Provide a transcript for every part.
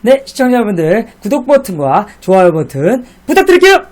네, 시청자분들 구독 버튼과 좋아요 버튼 부탁드릴게요.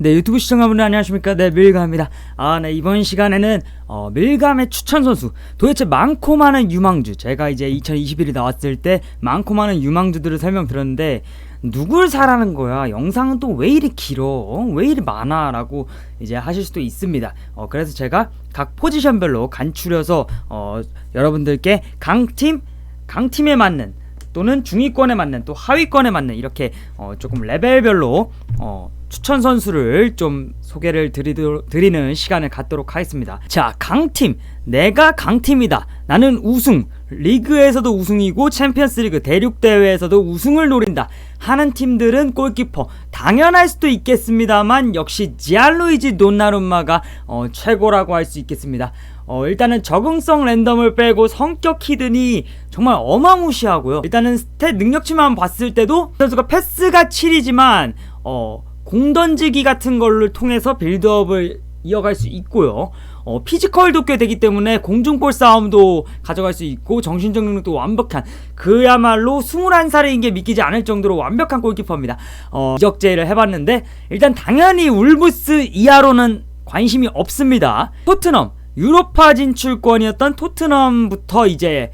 네, 유튜브 시청자분들 안녕하십니까? 네, 밀감입니다. 아, 네, 이번 시간에는 어, 밀감의 추천 선수. 도대체 많고 많은 유망주. 제가 이제 2021이 나왔을 때 많고 많은 유망주들을 설명드렸는데 누굴 사라는 거야? 영상은 또 왜 이리 길어? 어? 왜 이리 많아? 라고 이제 하실 수도 있습니다. 어, 그래서 제가 각 포지션별로 간추려서 어, 여러분들께 강팀, 강팀에 맞는 또는 중위권에 맞는 또 하위권에 맞는 이렇게 어, 조금 레벨별로 어, 추천 선수를 좀 소개를 드리도, 드리는 시간을 갖도록 하겠습니다. 자, 강팀. 내가 강팀이다. 나는 우승. 리그에서도 우승이고 챔피언스 리그 대륙 대회에서도 우승을 노린다. 하는 팀들은 골키퍼 당연할 수도 있겠습니다만 역시 지알루이지 돈나룸마가 어, 최고라고 할 수 있겠습니다. 어, 일단은 적응성 랜덤을 빼고 성격 히든이 정말 어마무시하고요. 일단은 스탯 능력치만 봤을 때도 선수가 패스가 7이지만 어, 공 던지기 같은 걸를 통해서 빌드업을 이어갈 수 있고요. 어, 피지컬도 꽤 되기 때문에 공중볼 싸움도 가져갈 수 있고 정신적 능력도 완벽한 그야말로 21살인 게 믿기지 않을 정도로 완벽한 골키퍼입니다. 어, 이적 제의를 해봤는데 일단 당연히 울브스 이하로는 관심이 없습니다. 토트넘 유로파 진출권이었던 토트넘부터 이제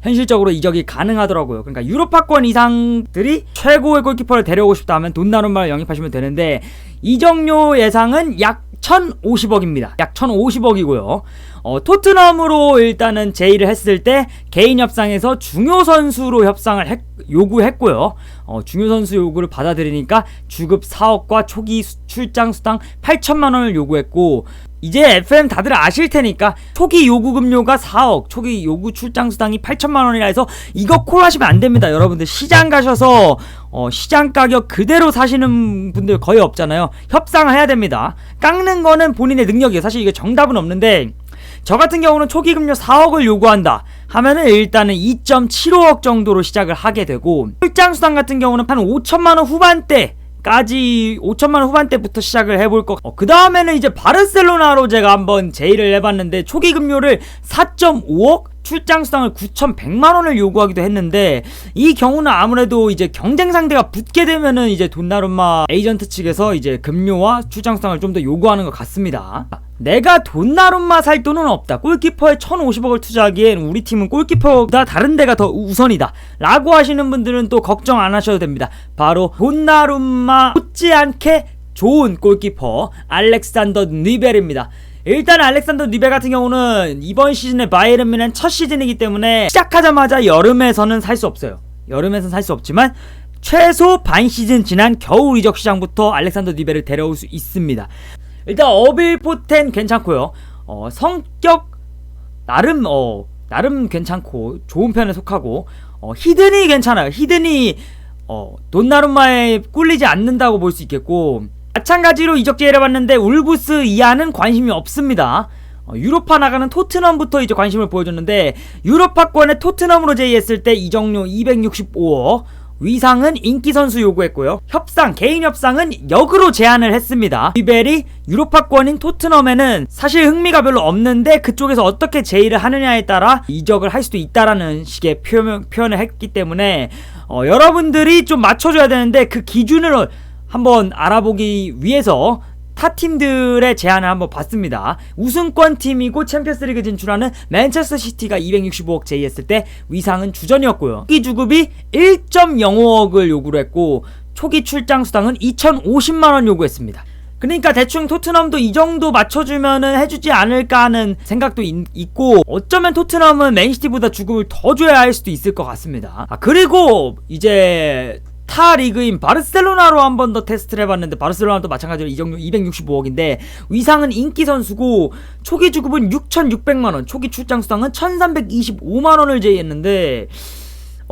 현실적으로 이적이 가능하더라고요. 그러니까 유로파권 이상들이 최고의 골키퍼를 데려오고 싶다 하면 돈나룸마를 영입하시면 되는데 이적료 예상은 약 1,050억입니다. 약 1,050억이고요. 어, 토트넘으로 일단은 제의를 했을 때 개인 협상에서 중요 선수로 협상을 했, 요구했고요. 어, 중요 선수 요구를 받아들이니까 주급 4억과 초기 수, 출장 수당 8천만 원을 요구했고 이제 FM 다들 아실 테니까 초기 요구금료가 4억, 초기 요구 출장 수당이 8천만 원이라 해서 이거 콜하시면 안 됩니다. 여러분들 시장 가셔서 어, 시장 가격 그대로 사시는 분들 거의 없잖아요. 협상을 해야 됩니다. 깎는 거는 본인의 능력이에요. 사실 이게 정답은 없는데 저 같은 경우는 초기 금료 4억을 요구한다 하면은 일단은 2.75억 정도로 시작을 하게 되고 출장 수당 같은 경우는 한 5천만 원 후반대 까지 5천만 원 후반대부터 시작을 해볼 거. 어, 그 다음에는 이제 바르셀로나로 제가 한번 제의를 해봤는데 초기 금료를 4.5억, 출장 수당을 9,100만 원을 요구하기도 했는데 이 경우는 아무래도 이제 경쟁 상대가 붙게 되면은 이제 돈나룸마 에이전트 측에서 이제 금료와 출장 수당을 좀 더 요구하는 것 같습니다. 내가 돈나룸마 살 돈은 없다. 골키퍼에 1,050억을 투자하기엔 우리 팀은 골키퍼보다 다른 데가 더 우선이다. 라고 하시는 분들은 또 걱정 안 하셔도 됩니다. 바로 돈나룸마 못지않게 좋은 골키퍼 알렉산더 니벨입니다. 일단 알렉산더 니베 같은 경우는 이번 시즌에 바이에른 뮌헨 첫 시즌이기 때문에 시작하자마자 여름에서는 살 수 없어요. 여름에서는 살 수 없지만 최소 반 시즌 지난 겨울 이적 시장부터 알렉산더 니베를 데려올 수 있습니다. 일단 어빌포텐 괜찮고요. 어, 성격 나름 어 나름 괜찮고 좋은 편에 속하고 어, 히든이 괜찮아요. 히든이 어, 돈나룸마에 꿀리지 않는다고 볼 수 있겠고 마찬가지로 이적 제의를 받는데 울브스 이하는 관심이 없습니다. 어, 유로파 나가는 토트넘부터 이제 관심을 보여줬는데 유로파권에 토트넘으로 제의했을 때 이적료 265억 위상은 인기 선수 요구했고요. 협상 개인 협상은 역으로 제안을 했습니다. 리벨이 유로파권인 토트넘에는 사실 흥미가 별로 없는데 그쪽에서 어떻게 제의를 하느냐에 따라 이적을 할 수도 있다라는 식의 표현, 표현을 했기 때문에 어, 여러분들이 좀 맞춰줘야 되는데 그 기준을 한번 알아보기 위해서 타 팀들의 제안을 한번 봤습니다. 우승권 팀이고 챔피언스리그 진출하는 맨체스터 시티가 265억 제의했을 때 위상은 주전이었고요. 초기 주급이 1.05억을 요구를 했고 초기 출장 수당은 2,050만 원 요구했습니다. 그러니까 대충 토트넘도 이 정도 맞춰주면은 해주지 않을까 하는 생각도 있, 고 어쩌면 토트넘은 맨시티보다 주급을 더 줘야 할 수도 있을 것 같습니다. 아 그리고 이제 타 리그인 바르셀로나로 한 번 더 테스트를 해봤는데 바르셀로나도 마찬가지로 이적료 265억인데 위상은 인기 선수고 초기 주급은 6,600만원 초기 출장 수당은 1,325만원을 제의했는데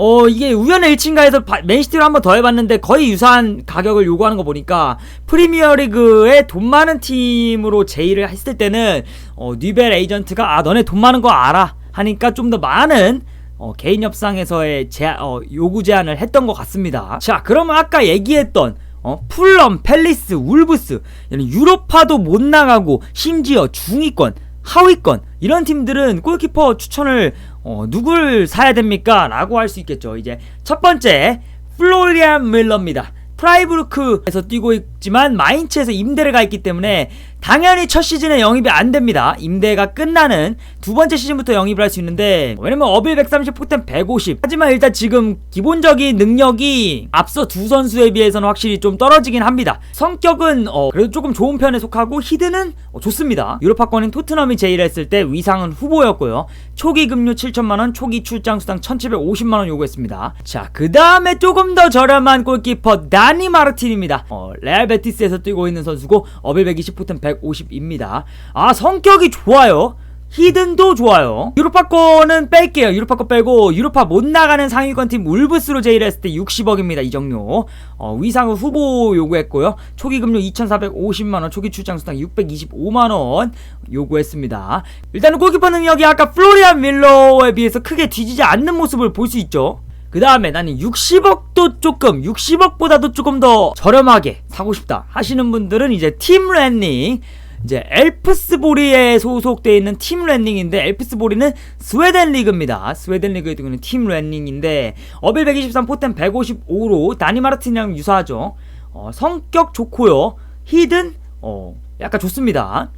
어 이게 우연의 일치인가해서 맨시티로 한번 더 해봤는데 거의 유사한 가격을 요구하는 거 보니까 프리미어리그에 돈 많은 팀으로 제의를 했을 때는 어 뉴벨 에이전트가 아 너네 돈 많은 거 알아 하니까 좀 더 많은 어, 개인 협상에서의 제, 어, 요구 제안을 했던 것 같습니다. 자, 그러면 아까 얘기했던 어, 풀럼, 펠리스, 울브스 유로파도 못 나가고 심지어 중위권, 하위권 이런 팀들은 골키퍼 추천을 어, 누굴 사야 됩니까? 라고 할 수 있겠죠. 이제 첫 번째 플로리안 밀러입니다. 프라이부르크에서 뛰고 있 지만 마인츠에서 임대를 가 있기 때문에 당연히 첫 시즌에 영입이 안 됩니다. 임대가 끝나는 두 번째 시즌부터 영입을 할 수 있는데 왜냐면 어빌 130, 포텐 150. 하지만 일단 지금 기본적인 능력이 앞서 두 선수에 비해서는 확실히 좀 떨어지긴 합니다. 성격은 어, 그래도 조금 좋은 편에 속하고 히드는 어, 좋습니다. 유로파권인 토트넘이 제의를 했을 때 위상은 후보였고요. 초기 급료 7천만 원, 초기 출장 수당 1,750만 원 요구했습니다. 자, 그 다음에 조금 더 저렴한 골키퍼 다니 마르틴입니다. 어, 레알 베티스에서 뛰고 있는 선수고 어빌 120, 포텐 150입니다. 아, 성격이 좋아요. 히든도 좋아요. 유로파권은 뺄게요. 유로파권 빼고 유로파 못 나가는 상위권 팀 울브스로 제의를 했을 때 60억입니다. 이정료. 어, 위상은 후보 요구했고요. 초기 급료 2,450만 원, 초기 출장 수당 625만 원 요구했습니다. 일단은 골키퍼 능력이 아까 플로리안 밀러에 비해서 크게 뒤지지 않는 모습을 볼 수 있죠. 그 다음에 나는 60억도 조금 60억보다도 조금 더 저렴하게 사고 싶다 하시는 분들은 이제 팀 랜닝 이제 엘프스보리에 소속되어 있는 팀 랜닝인데 엘프스보리는 스웨덴 리그입니다. 스웨덴 리그에 뛰고 있는 팀 랜닝인데 어빌 123 포텐 155로 다니마르틴이랑 유사하죠. 어, 성격 좋고요. 히든 어 약간 좋습니다.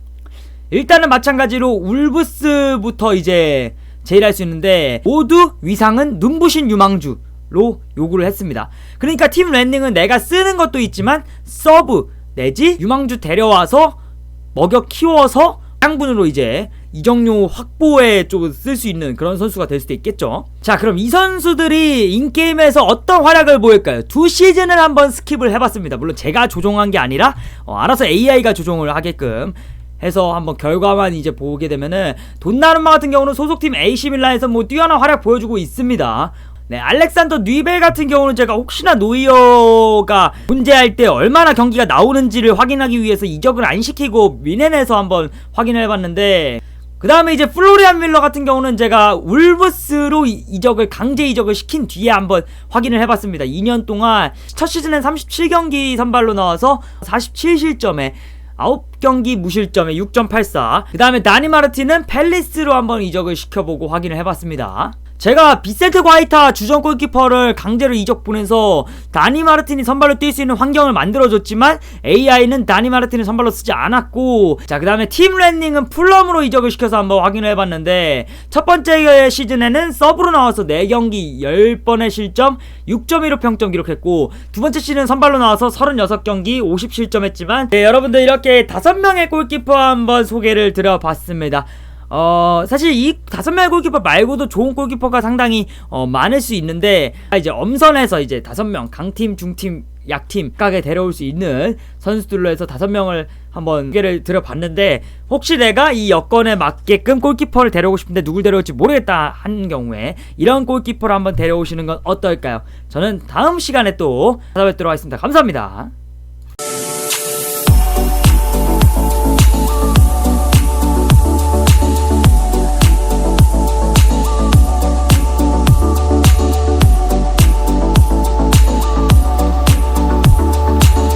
일단은 마찬가지로 울브스부터 이제 제일 할 수 있는데 모두 위상은 눈부신 유망주 로 요구를 했습니다. 그러니까 팀 랜닝은 내가 쓰는 것도 있지만 서브 내지 유망주 데려와서 먹여 키워서 양분으로 이제 이정료 확보에 좀 쓸 수 있는 그런 선수가 될 수도 있겠죠. 자, 그럼 이 선수들이 인게임에서 어떤 활약을 보일까요? 두 시즌을 한번 스킵을 해봤습니다. 물론 제가 조종한 게 아니라 어, 알아서 AI가 조종을 하게끔 해서 한번 결과만 이제 보게 되면은 돈나룸마 같은 경우는 소속팀 AC 밀란에서 뭐 뛰어난 활약 보여주고 있습니다. 네, 알렉산더 뉘벨 같은 경우는 제가 혹시나 노이어가 문제할 때 얼마나 경기가 나오는지를 확인하기 위해서 이적을 안 시키고 미넨에서 한번 확인을 해봤는데 그 다음에 이제 플로리안 밀러 같은 경우는 제가 울브스로 이- 이적을 강제 이적을 시킨 뒤에 한번 확인을 해봤습니다. 2년 동안 첫 시즌엔 37경기 선발로 나와서 47실점에 9경기 무실점에 6.84. 그 다음에 다니 마르틴은 펠리스로 한번 이적을 시켜보고 확인을 해봤습니다. 제가 비세트 과이타 주전 골키퍼를 강제로 이적 보내서 다니 마르틴이 선발로 뛸 수 있는 환경을 만들어줬지만 AI는 다니 마르틴을 선발로 쓰지 않았고 자 그 다음에 팀 랜닝은 풀럼으로 이적을 시켜서 한번 확인을 해봤는데 첫 번째 시즌에는 서브로 나와서 4경기 10번의 실점 6.15 평점 기록했고 두 번째 시즌 선발로 나와서 36경기 50 실점했지만 네, 여러분들 이렇게 5명의 골키퍼 한번 소개를 드려봤습니다 어 사실 이 다섯 명의 골키퍼 말고도 좋은 골키퍼가 상당히 어 많을 수 있는데 아, 이제 엄선해서 이제 다섯 명 강팀 중팀 약팀 각에 데려올 수 있는 선수들로 해서 다섯 명을 한번 소개를 드려봤는데 혹시 내가 이 여건에 맞게끔 골키퍼를 데려오고 싶은데 누굴 데려올지 모르겠다 하는 경우에 이런 골키퍼를 한번 데려오시는 건 어떨까요? 저는 다음 시간에 또 찾아뵙도록 하겠습니다. 감사합니다.